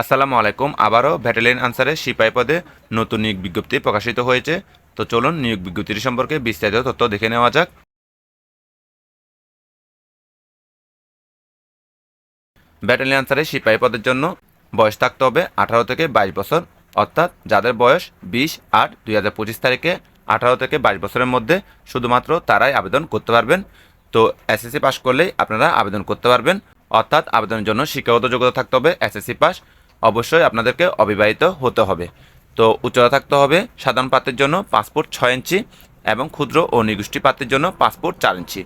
আসসালামু আলাইকুম। আবারও ব্যাটালিয়ন আনসারে সিপাই পদে নতুন নিয়োগ বিজ্ঞপ্তি প্রকাশিত হয়েছে। তো চলুন নিয়োগ বিজ্ঞপ্তিটি সম্পর্কে বিস্তারিত তথ্য দেখে নেওয়া যাক। ব্যাটালিয়ন আনসারে সিপাহী পদের জন্য বয়স থাকতে হবে আঠারো থেকে বাইশ বছর, অর্থাৎ যাদের বয়স বিশ আট দুই হাজার পঁচিশ তারিখে আঠারো থেকে বাইশ বছরের মধ্যে শুধুমাত্র তারাই আবেদন করতে পারবেন। তো এসএসসি পাস করলেই আপনারা আবেদন করতে পারবেন, অর্থাৎ আবেদনের জন্য শিক্ষাগত যোগ্যতা থাকতে হবে, এসএসসি পাস। অবশ্যই আপনাদেরকে অবিবাহিত হতে হবে। তো উচ্চতা থাকতে হবে সাধারণ পাত্রের জন্য পাসপোর্ট ছয় ইঞ্চি এবং ক্ষুদ্র ও নিগোষ্ঠী পাত্রের জন্য পাসপোর্ট চার ইঞ্চি।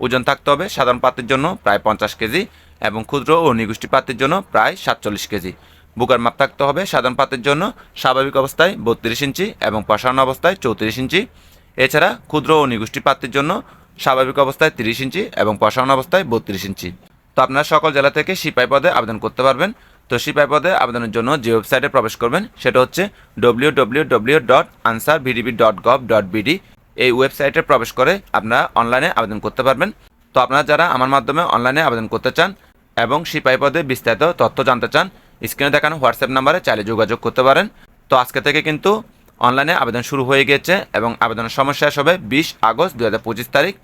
ওজন থাকতে হবে সাধারণ পাত্রের জন্য প্রায় পঞ্চাশ কেজি এবং ক্ষুদ্র ও নিগোষ্ঠী পাত্রের জন্য প্রায় সাতচল্লিশ কেজি। বুকার মাপ থাকতে হবে সাধারণ পাত্রের জন্য স্বাভাবিক অবস্থায় বত্রিশ ইঞ্চি এবং প্রসারণ অবস্থায় চৌত্রিশ ইঞ্চি। এছাড়া ক্ষুদ্র ও নিগোষ্ঠী পাত্রের জন্য স্বাভাবিক অবস্থায় তিরিশ ইঞ্চি এবং প্রসারণ অবস্থায় বত্রিশ ইঞ্চি। তো আপনারা সকল জেলা থেকে সিপাই পদে আবেদন করতে পারবেন। তো সিপাই পদে আবেদনের জন্য যে ওয়েবসাইটে প্রবেশ করবেন, সেটা হচ্ছে W W W dot Ansar VDB dot gov dot BD এই ওয়েবসাইটে প্রবেশ করে আপনারা অনলাইনে আবেদন করতে পারবেন। তো আপনারা যারা আমার মাধ্যমে অনলাইনে আবেদন করতে চান এবং সিপাই পদে বিস্তারিত তথ্য জানতে চান স্ক্রিনে দেখানো হোয়াটসঅ্যাপ নাম্বারে চাইলে যোগাযোগ করতে পারেন। তো আজকে থেকে কিন্তু অনলাইনে আবেদন শুরু হয়ে গিয়েছে এবং আবেদনের সময় শেষ হবে বিশ আগস্ট দু হাজার পঁচিশ তারিখ।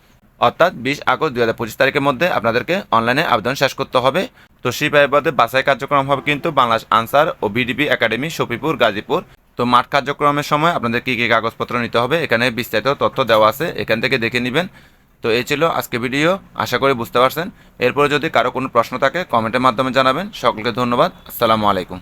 অর্থাৎ বিশ আগস্ট দু হাজার পঁচিশ তারিখের মধ্যে আপনাদেরকে অনলাইনে আবেদন শেষ করতে হবে। তো সিপাহী পদে বাছাই কার্যক্রম হবে কিন্তু বাংলাদেশ আনসার ও বিডিবি একাডেমি সফিপুর গাজীপুর। তো মাঠ কার্যক্রমের সময় আপনাদের কী কী কাগজপত্র নিতে হবে, এখানে বিস্তারিত তথ্য দেওয়া আছে, এখান থেকে দেখে নেবেন। তো এই ছিল আজকে ভিডিও, আশা করি বুঝতে পারছেন। এরপরে যদি কারও কোনো প্রশ্ন থাকে কমেন্টের মাধ্যমে জানাবেন। সকলকে ধন্যবাদ, আসসালামু আলাইকুম।